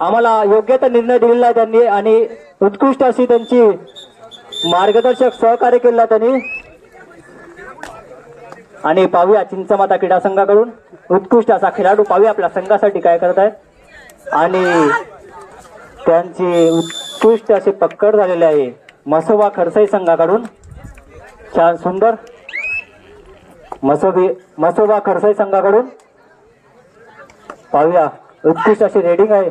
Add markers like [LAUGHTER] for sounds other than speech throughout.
आम्हाला योग्य तो निर्णय दिलेला आहे त्यांनी आणि उत्कृष्ट अशी त्यांची मार्गदर्शक सहकार्य केलेला त्यांनी. आणि पाहूया चिंचमाता क्रीडा संघाकडून उत्कृष्ट असा खेळाडू पाहूया आपल्या संघासाठी काय करत आहेत आणि त्यांची उत्कृष्ट अशी पक्कड झालेली आहे मसोबा खरसाई संघाकडून. छान सुंदर. मसोबी मसोबा खरसाई संघाकडून. पाहूया उत्कृष्ट अशी रेडिंग आहे.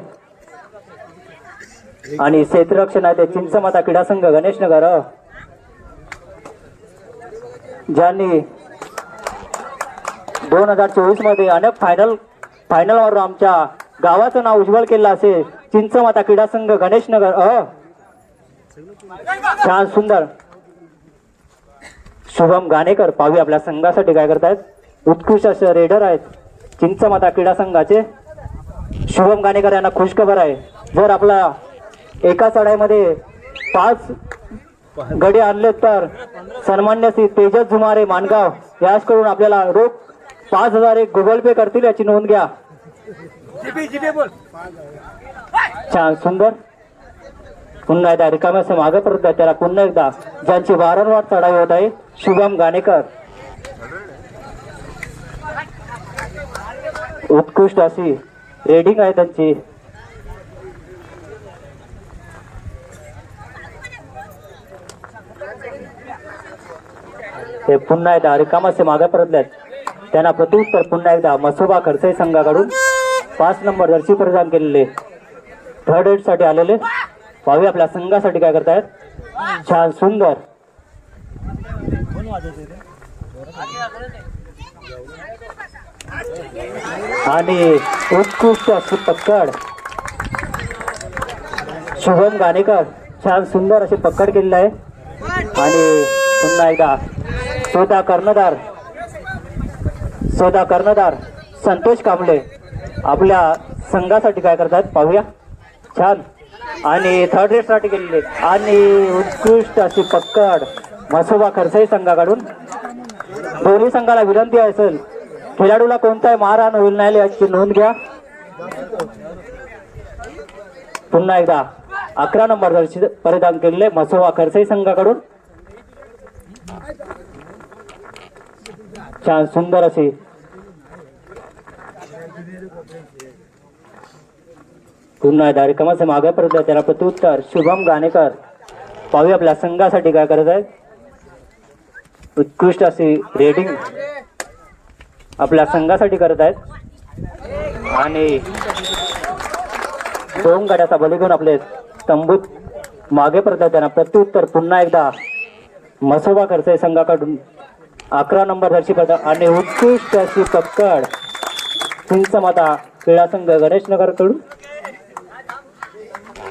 आणि क्षेत्ररक्षण आहे ते चिंचमाता क्रीडा संघ गणेशनगर. ज्यांनी दोन हजार चोवीसमध्ये अनेक फायनल फायनलवर आमच्या गावाचं नाव उज्ज्वल केलं असेल चिंचमाता क्रीडा संघ गणेशनगर. अ छान सुंदर. शुभम गाणेकर पाहूया आपल्या संघासाठी काय करतायत. उत्कृष्ट असे रेडर आहेत चिंचमाता क्रीडा संघाचे शुभम गाणेकर यांना खुशखबर आहे. जर आपला एका चढाईमध्ये पाच गडे आणले तर सन्मान्य श्री तेजस झुमारे मानगाव. याचकडून आपल्याला रोख पाच हजार एक गुगल पे करतील याची नोंद घ्या. छान सुंदर. पुन्हा एकदा रिकाम्याचं मागे परत त्याला पुन्हा एकदा ज्यांची वारंवार चढाई होत आहे शुभम गाणेकर. उत्कृष्ट अशी रेडिंग आहे त्यांची. ते पुन्हा एकदा रिकामाचे मागे परतल्यात त्यांना प्रत्युत्तर पुन्हा एकदा मसोबा खडसे संघाकडून. पाच नंबर जर्सी प्रदान केलेले. थर्ड एडसाठी आलेले. भावी आपल्या संघासाठी काय करतायत. छान सुंदर. आणि उत्कृष्ट अशी पक्कड शुभम गाणेकर. छान सुंदर अशी पक्कड केलेली आहे. आणि पुन्हा एकदा स्वतः कर्णधार स्वतः कर्णधार संतोष कांबळे आपल्या संघासाठी काय करतात पाहूया. छान. आणि थर्ड रेटसाठी गेलेले आणि उत्कृष्ट अशी पक्कड मसोबा खरसाई संघाकडून. दोन्ही संघाला विनंती असेल खेळाडूला कोणताही मारहाण होईल नाही याची नोंद घ्या. पुन्हा एकदा अकरा नंबर परिधान केलेले मसोबा खरसाई संघाकडून. छान सुंदर अशी पुन्हा एकदा मागे परत त्याला प्रत्युत्तर शुभम गाणेकर. पाहूया आपल्या संघासाठी काय करत आहेत. उत्कृष्ट अशी रेडिंग आपल्या संघासाठी करत आहेत. आणि दोन गाड्याचा बली घेऊन आपले तंबूत मागे परत त्यांना प्रत्युत्तर पुन्हा एकदा मसोबा खर्च संघाकडून. अकरा नंबर दर्शी पदक आणि उत्कृष्ट अशी पक्कड माता क्रीडा संघ गणेशनगरकडून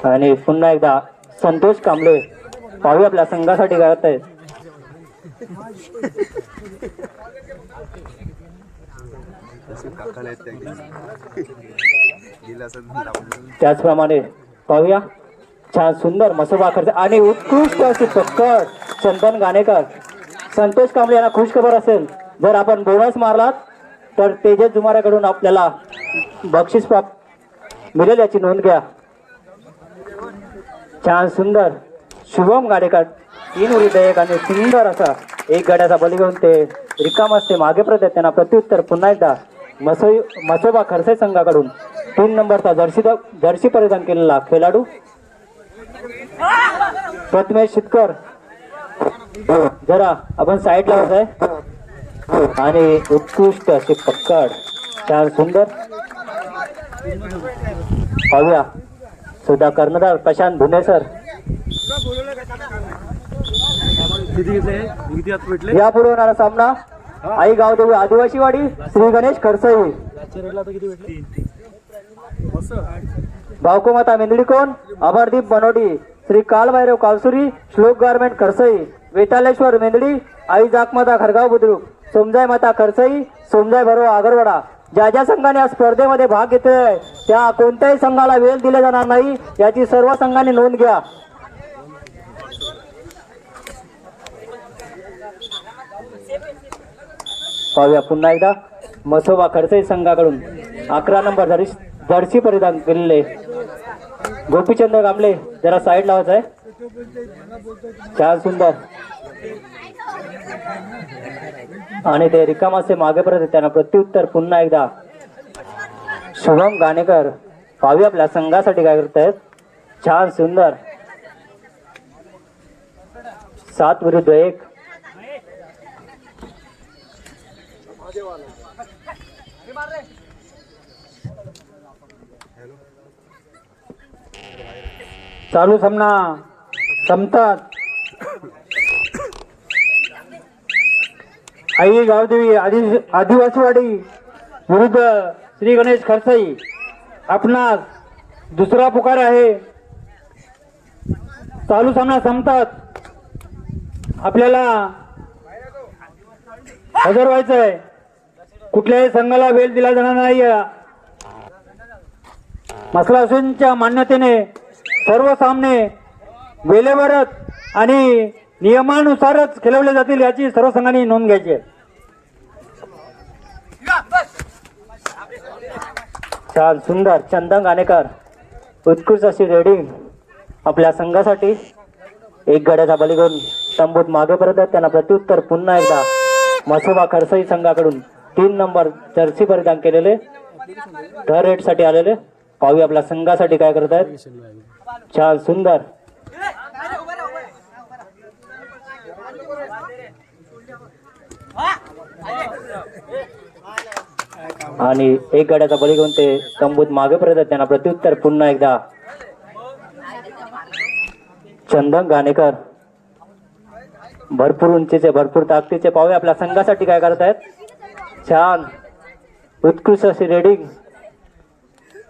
आणि पुन्हा एकदा संतोष कांबळे पाहू आपल्या संघासाठी करत आहेत त्याचप्रमाणे पाहूया छान सुंदर मसोबा खर्च आणि उत्कृष्ट अशी पक्कड चंदन गाणेकर. संतोष कांबळे यांना खुश खबर असेल जर आपण बोनस मारलात तर तेजस जुमाऱ्याकडून आपल्याला बक्षीस प्राप्त मिळेल याची नोंद घ्या. छान सुंदर शुभम गाडेकर तीन विरुद्ध एक आणि सुंदर असा एक गाड्याचा बली घेऊन ते रिकाम असते. मागे प्रत त्यांना प्रत्युत्तर पुन्हा एकदा मसोई मसोबा खरसे संघाकडून तीन नंबरचा जर्सी जर्सी परिधान केलेला खेळाडू. प्रथमेश शितकर जरा आपण साईडला होत आहे आणि उत्कृष्ट अशी पक्कड छान सुंदर. पाहूया. सुद्धा कर्णधार प्रशांत भुने सर. किती यापुढे होणारा सामना आई गावदेवी आदिवासीवाडी श्री गणेश खडसई. भावको माता मेंदडी कोण? अमरदीप बनोडी. श्री कालभैरव कालसुरी श्लोक गारमेंट खरसई वेतालेश्वर मेंदडी आई जाकमाता खरगाव बुद्रुक सोमजाय माता खरसई सोमजाय भरो आगरवाडा ज्या ज्या संघाने या स्पर्धेमध्ये भाग घेतलेला आहे त्या कोणत्याही संघाला वेळ दिला जाणार नाही याची सर्व संघाने नोंद घ्या पाहूया पुन्हा एकदा मसोबा खडसे संघाकडून अकरा नंबर जर्सी जर्सी परिधान केलेले गोपीचंद गामले जरा साईड लावायचं आहे चार सुंदर. आणि ते रिकामाचे मागे परत येताना त्यांना प्रत्युत्तर पुन्हा एकदा. शुभम गाणेकर भावी आपल्या संघासाठी काय करतायत? छान सुंदर. सात विरुद्ध एक. चालू सामना. संपतात. आई गावदेवी आदि आदिवासीवाडी विरुद्ध श्री गणेश खरसाई आपणास दुसरा पुकार आहे. चालू सामना संपतात. आपल्याला हजर व्हायचं आहे कुठल्याही संघाला वेळ दिला जाणार नाही मसला मान्यतेने सर्व सामने वेळेवरच आणि नियमानुसारच खेळवले जातील याची सर्व संघांनी नोंद घ्यायची आहे. छान सुंदर चंदन गाणेकर उत्कृष्ट अशी रेडिंग आपल्या संघासाठी. एक गड्याचा बलिगोन तंबूत मागे परत आहेत. त्यांना प्रत्युत्तर पुन्हा एकदा मसोबा खरसई संघाकडून तीन नंबर जर्सी परिधान केलेले. धर रेटसाठी आलेले. पावी आपल्या संघासाठी काय करत आहेत छान सुंदर. आणि एक गड्याचा बळी घेऊन ते तंबूत मागे परत त्यांना प्रत्युत्तर पुन्हा एकदा. चंदन गाणेकर. भरपूर उंचीचे भरपूर ताकदीचे पाहूया आपल्या संघासाठी काय करत आहेत? छान. उत्कृष्ट अशी रेडिंग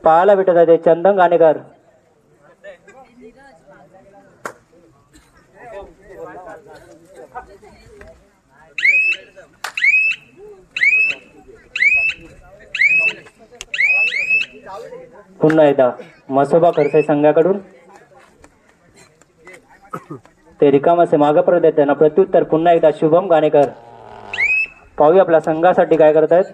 पाहायला भेटत आहे ते चंदन गाणेकर. पुन्हा एकदा. मसोबा खडसे संघाकडून. ते रिकामाचे मागे परत आहेत. त्यांना प्रत्युत्तर. पुन्हा एकदा शुभम गाणेकर. पाहूया आपल्या संघासाठी काय करत आहेत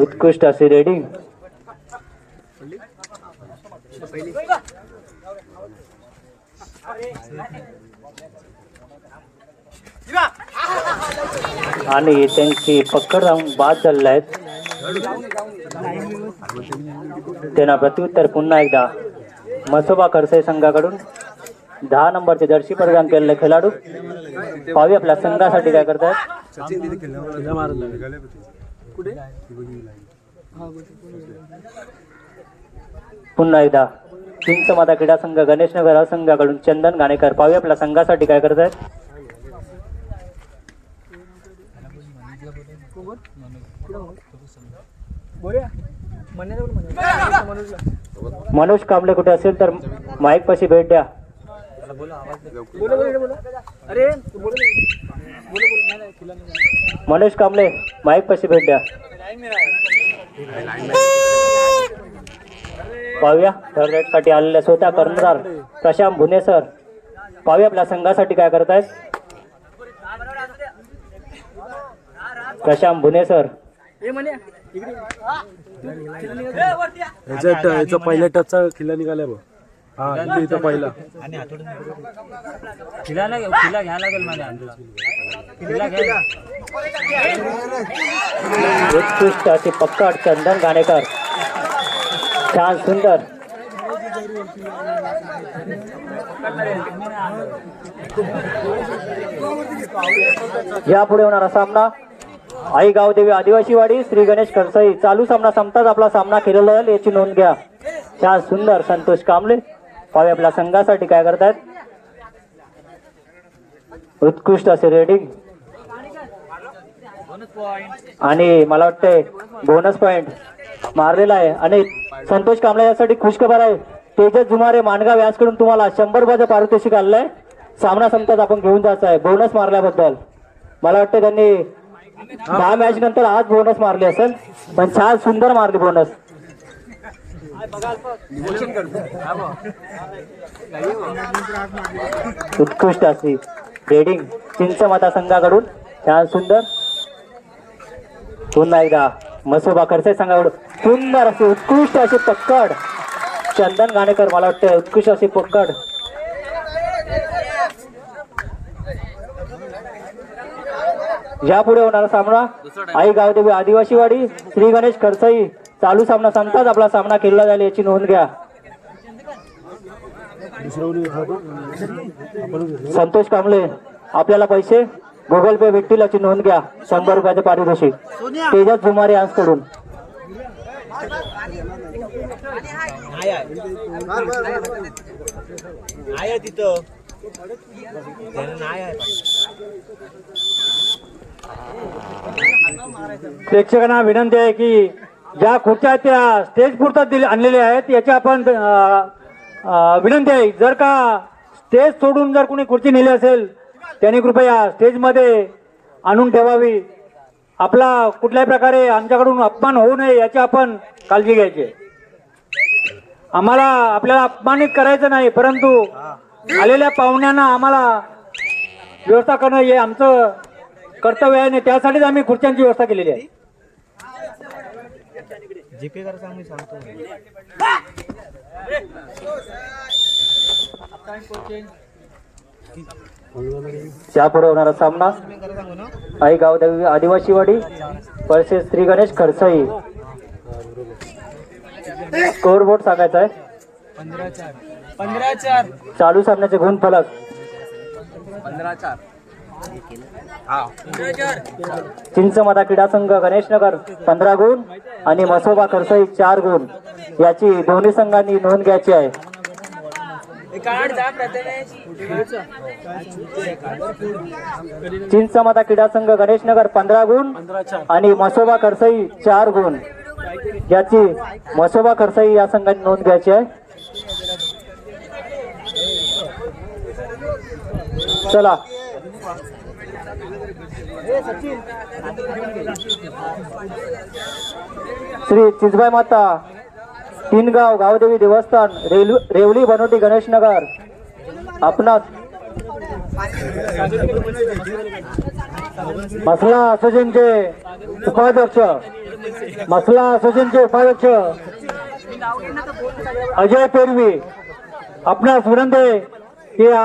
उत्कृष्ट अशी रेडिंग आणि त्यांची पकड राहून बाद झालेले आहेत. त्यांना प्रत्युत्तर पुन्हा एकदा. मसोबा खडसे संघाकडून दहा नंबरचे जर्सी प्रदान केलेले खेळाडू. पाहूया आपल्या संघासाठी काय कुठे? पुन्हा एकदा. चिंचमाता क्रीडा संघ गणेशनगर संघाकडून चंदन गाणेकर. पाहूया आपल्या संघासाठी काय करतायत. मनोज कांबळे कुठे असेल तर माईक पाशी भेट द्या. मनोज कांबळे माईक पाशी भेट द्या. पाहूया. थर्डसाठी आलेल्या स्वतः कर्णधार प्रशांत भुने सर पाहूया आपल्या संघासाठी काय करतायत. प्रशांत भुने सर याचा याचा पहिल्या टचचा खिल्ला निघालाय बघ. हा इथे इथं पहिला. खिलायला खिला घ्यायला लागेल माझ्या खिला घ्या. उत्कृष्ट पक्कड चंदन गाणेकर. छान सुंदर. यापुढे होणारा सामना आई गावदेवी आदिवासीवाडी श्री गणेश खरसाई चालू सामना संपताच आपला सामना केलेला जाईल याची नोंद घ्या. छान सुंदर संतोष कांबळे. पावे आपल्या संघासाठी काय करतायत. उत्कृष्ट असे रेडिंग आणि मला वाटतंय बोनस पॉइंट मारलेला आहे. आणि संतोष कांबळे यासाठी खुशखबर आहे. तेजस जुमारे माणगाव याचकडून तुम्हाला शंभर रुपयाचं पारितोषिक आलेलं आहे सामना संपताच आपण घेऊन जायचं आहे. बोनस मारल्याबद्दल. मला वाटतं त्यांनी दहा मॅच नंतर आज बोनस मारली असेल पण छान सुंदर मारली बोनस उत्कृष्ट अशी रेडिंग चिंच मतदारसंघाकडून. छान सुंदर. पुन्हा एकदा मसोबा खडसे संघाकडून. सुंदर अशी उत्कृष्ट अशी पक्कड. चंदन गाणेकर मला वाटतं उत्कृष्ट अशी पक्कड. यापुढे होणारा सामना आई गावदेवी आदिवासीवाडी श्री गणेश खरसाई चालू सामना संपताच आपला सामना खेळला जाईल याची नोंद घ्या. संतोष कांबळे आपल्याला पैसे गुगल पे भेटतील याची नोंद घ्या. शंभर रुपयाचे पारितोषिक. तेजस झुमारे आहे तिथं. नाही आहे प्रेक्षकांना विनंती आहे की ज्या खुर्च्या त्या स्टेज पुरतात दिले आणलेल्या आहेत याची आपण विनंती आहे. जर का स्टेज सोडून जर कोणी खुर्ची नेली असेल त्यांनी कृपया स्टेजमध्ये आणून ठेवावी. आपला कुठल्याही प्रकारे आमच्याकडून अपमान होऊ नये याची आपण काळजी घ्यायची आम्हाला आपल्याला अपमानित करायचं नाही परंतु आलेल्या पाहुण्यांना आम्हाला व्यवस्था करणं हे आमचं कर्तव्य आहे आणि त्यासाठीच आम्ही खुर्च्यांची व्यवस्था केलेली आहे. जीपे करा मी सांगतो. होणारा सामना. आई Gavdevi Adivasiwadi versus Shri Ganesh Khadsai. Score board सांगायचा आहे. पंधरा चार. पंधरा चार. चालू सामन्याचे गुण फलक पंधरा चार. चिंचमदा क्रीडा संघ गणेशनगर पंधरा गुण आणि मसोबा खरसाई चार गुण. याची दोन्ही संघांनी नोंद घ्यायची आहे. काढ चिंचमदा क्रीडा संघ गणेशनगर पंधरा गुण आणि मसोबा खरसाई चार गुण. याची मसोबा खरसाई या संघाने नोंद घ्यायची आहे. चला. श्री चिजबाई माता तीनगाव गावदेवी देवस्थान रेल रेवली बनवटी गणेशनगर आपणास मसला असोसिएशनचे उपाध्यक्ष मसला असोसिएशनचे उपाध्यक्ष अजय पेरवी आपणास विनंती की या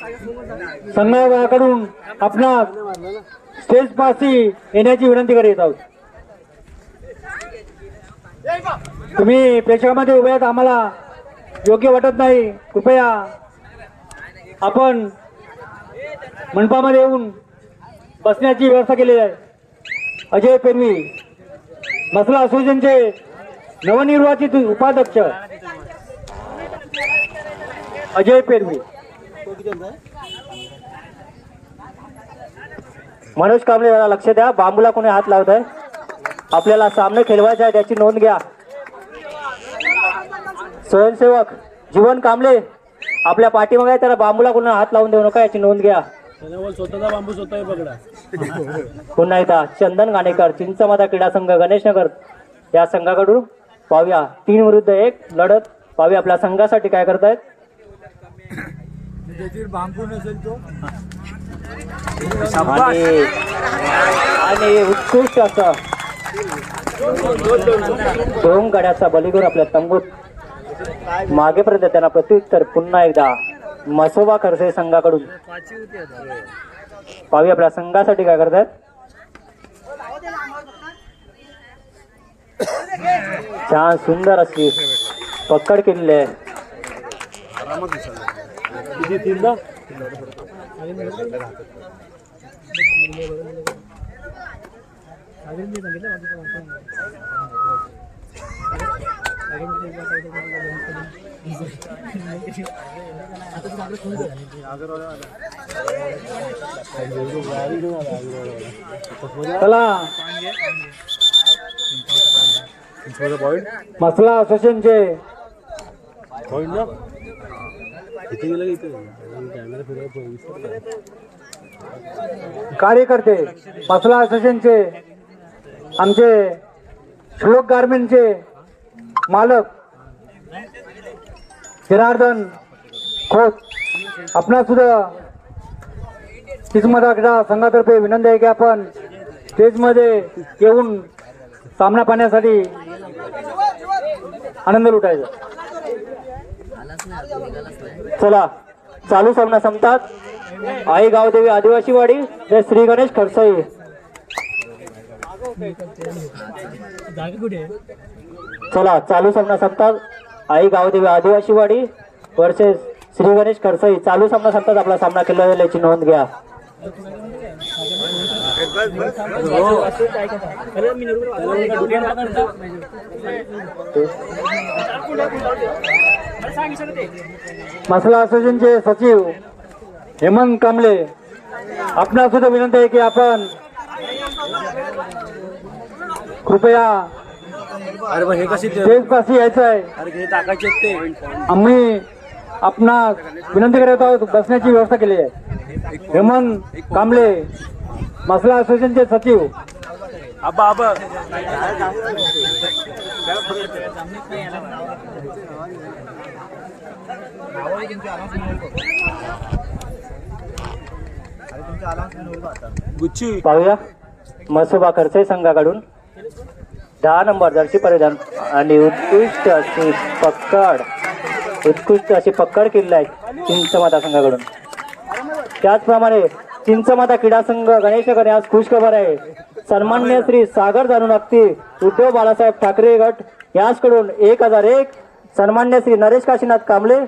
संघाकडून आपणास स्टेज पासी येण्याची विनंती करीत आहोत. तुम्ही प्रेक्षकामध्ये उभे आहेत आम्हाला योग्य वाटत नाही. कृपया आपण मंडपामध्ये येऊन बसण्याची व्यवस्था केलेली आहे. अजय पेरवी मसला असोसिएशनचे नवनिर्वाचित उपाध्यक्ष. अजय पेरवी मनोज कांबळे जरा लक्ष द्या. बांबूला कोणी हात लावत आहे आपल्याला सामने खेळवायचे आहे त्याची नोंद घ्या. स्वयंसेवक जीवन कांबळे आपल्या पाठीमागे त्याला बांबूला कोणी हात लावून देऊ नका याची नोंद घ्या. स्वतःचा बांबू स्वतः पकडा पुन्हा एकदा चंदन गाणेकर चिंचमाता क्रीडा संघ गणेशनगर या संघाकडून पाहूया. तीन विरुद्ध एक लढत. पाहूया आपल्या संघासाठी काय करतायत. आणि आणि उत्कृष्ट असा दोन गड्याचा बलिगोर आपल्या तंबूत. मागेपर्यंत त्यांना प्रत्युत्तर पुन्हा एकदा मसोबा खरसे संघाकडून. पावी आपल्या संघासाठी काय करतात. छान सुंदर अशी पकड केलेली आहे. किती? तीनदा? चला. पॉईंट मसला असोसिएशनचे पॉईंट ना किती गेलं इथे कॅमेरा फिरवा कार्यकर्ते मसला असोसिएशनचे आमचे श्लोक गारमेंटचे मालक जनार्दन खोत आपणा सुद्धा किस्मत संघातर्फे विनंती आहे की आपण स्टेजमध्ये येऊन सामना पाहण्यासाठी आनंद लुटायचा. चला चालू सामना संपतात. आई गावदेवी आदिवासी वाडी जय श्री गणेश खडसाई. चला चालू सामना संपतात. आई गावदेवी आदिवासी वाडी वर्सेस श्री गणेश खडसाई. चालू सामना संपतात आपला सामना केला जाईल नोंद घ्या. मसाला असोसिएशनचे सचिव हेमंत कांबळे आपणास सुद्धा विनंती आहे की आपण कृपया अरे हे कशी यायचं आहे. अरे हे टाकायचे ते. आम्ही आपणास विनंती करत आहोत बसण्याची व्यवस्था केली आहे. हेमंत कांबळे मसला असोसिएशनचे सचिव. आबा आबा गुच्ची. पाहूया. मसोबा खर्चे संघाकडून. दहा नंबर जर्सी परिधान आणि उत्कृष्ट अशी पक्कड उत्कृष्ट अशी पक्कड किल्ला आहे चिंचमाता संघाकडून. त्याचप्रमाणे चिंचमाता क्रीडा संघ गणेशकडे आज खुश खबर आहे. सन्मान्य श्री सागर जाणून लागती उद्धव बाळासाहेब ठाकरे गट याचकडून एक हजार एक. सन्मान्य श्री नरेश काशीनाथ कांबळे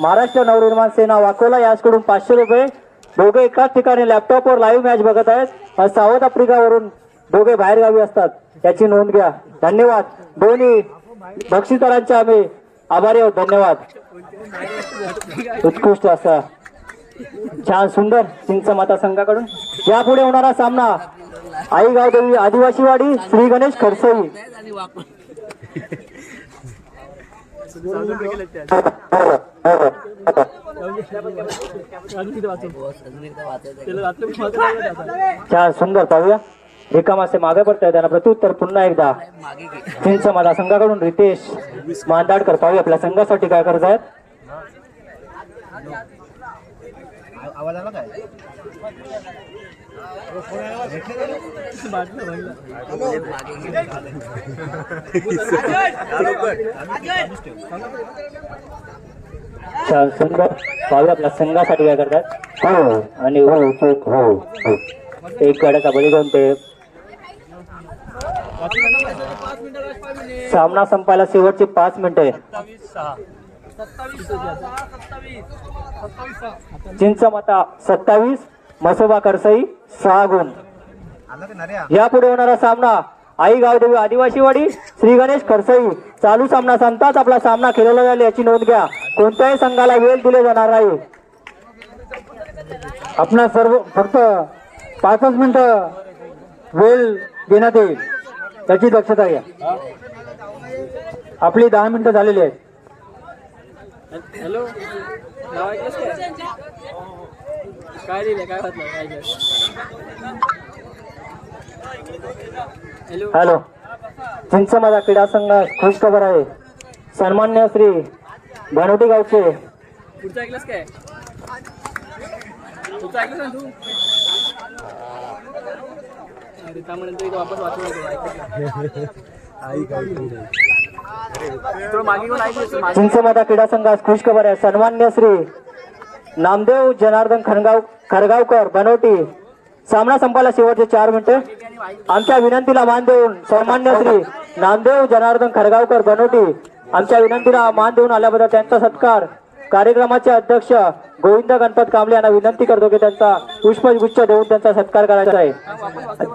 महाराष्ट्र नवनिर्माण सेना वाकोला याचकडून पाचशे रुपये. दोघे एकाच ठिकाणी लॅपटॉपवर लाईव्ह मॅच बघत आहेत. साऊथ आफ्रिकावरून दोघे बाहेरगावी असतात. याची नोंद घ्या. धन्यवाद. दोन्ही बक्षिसदारांचे आम्ही आभारी आहोत. धन्यवाद. उत्कृष्ट असा. छान सुंदर चिंचमाता संघाकडून. यापुढे होणारा सामना आई गावदेवी आदिवासीवाडी श्री गणेश खडसई छान सुंदर पाहूया. रिकामासे मागे पडताय. त्यांना प्रत्युत्तर पुन्हा एकदा. चिंचमाता संघाकडून रितेश मांदाडकर पाहूया. आपल्या संघासाठी काय करत आहेत सुंदर पाहूया आपल्या संघासाठी काय? करतात हो आणि हो हो हो एक गड्याचा बळी घेऊन ते सामना संपायला शेवटची पाच मिनिटे चिंचमता सत्तावीस मसोबा करसई सहा गुण यापुढे होणारा सामना आई गावदेवी आदिवासीवाडी श्री गणेश खरसई चालू सामना सांगताच आपला सामना खेळवला जाईल याची नोंद घ्या. कोणत्याही संघाला वेळ दिले जाणार नाही. आपणा सर्व फक्त पाचच मिनिटं वेळ देण्यात येईल. त्याची दक्षता घ्या. आपली दहा मिनिटं झालेली आहेत. हॅलो. नाव ऐकलंस काय काय लिहिलंय काय हॅलो हॅलो चिंचमादा क्रीडा संघ खुश खबर आहे. सन्मान्य श्री बनवटी गावचे. पुढचं ऐकलंस काय? पुढचं ऐकलंस ना तू? अरे त्यामुळे वापस वाचू ऐकलं [LAUGHS] चिंचमाता क्रीडा संघास खुश खबर आहे. सन्मान्य श्री नामदेव जनार्दन खनगाव खरगावकर बनोटी. सामना संपायला शेवटचे चार मिनिटे. आमच्या विनंतीला मान देऊन सन्मान्य श्री नामदेव जनार्दन खरगावकर बनोटी आमच्या विनंतीला मान देऊन आल्याबद्दल त्यांचा सत्कार. कार्यक्रमाचे अध्यक्ष गोविंद गणपत कांबळे यांना विनंती करतो की त्यांचा पुष्पगुच्छ देऊन त्यांचा सत्कार करायचा आहे.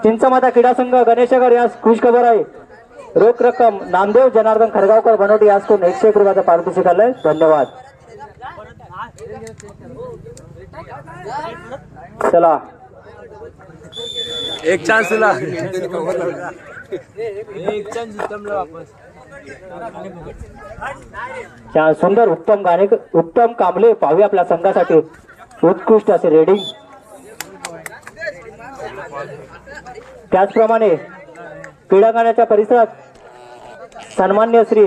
चिंचमाता क्रीडा संघ गणेशगर यास खुश खबर आहे. रोख रक्कम नामदेव जनार्दन खरगावकर बनवटी याचकडून एकशे एक रुपयाचा पारितोषिक आलंय धन्यवाद. चला. एक चान्स दिला. एक चान्स जितमलं वापस छान सुंदर उत्तम गाणे उत्तम कामले पाहूया आपल्या संघासाठी. उत्कृष्ट असे रेडिंग त्याचप्रमाणे क्रीडांगणाच्या परिसरात सन्मान्य श्री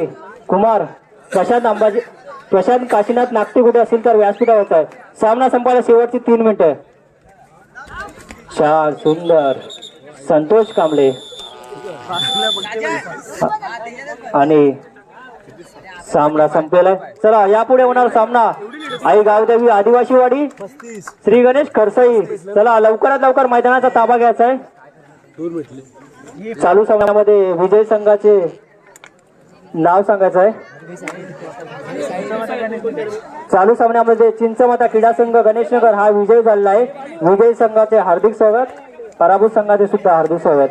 कुमार प्रशांत अंबाजी प्रशांत काशीनाथ नागती कुठे असेल तर व्यासपीठावर आहे. सामना संपायला शेवटची तीन मिनिटं छान सुंदर संतोष कांबळे. आणि सामना संपलेला आहे चला यापुढे होणार सामना. आई गावदेवी आदिवासीवाडी श्री गणेश खडसई चला लवकरात लवकर मैदानाचा ताबा घ्यायचा आहे. चालू सामन्यामध्ये विजय संघाचे नाव सांगायचं आहे. चालू सामन्यामध्ये चिंचमाता क्रीडा संघ गणेशनगर हा विजय झालेला आहे. विजय संघाचे हार्दिक स्वागत. पराभूत संघाचे सुद्धा हार्दिक स्वागत.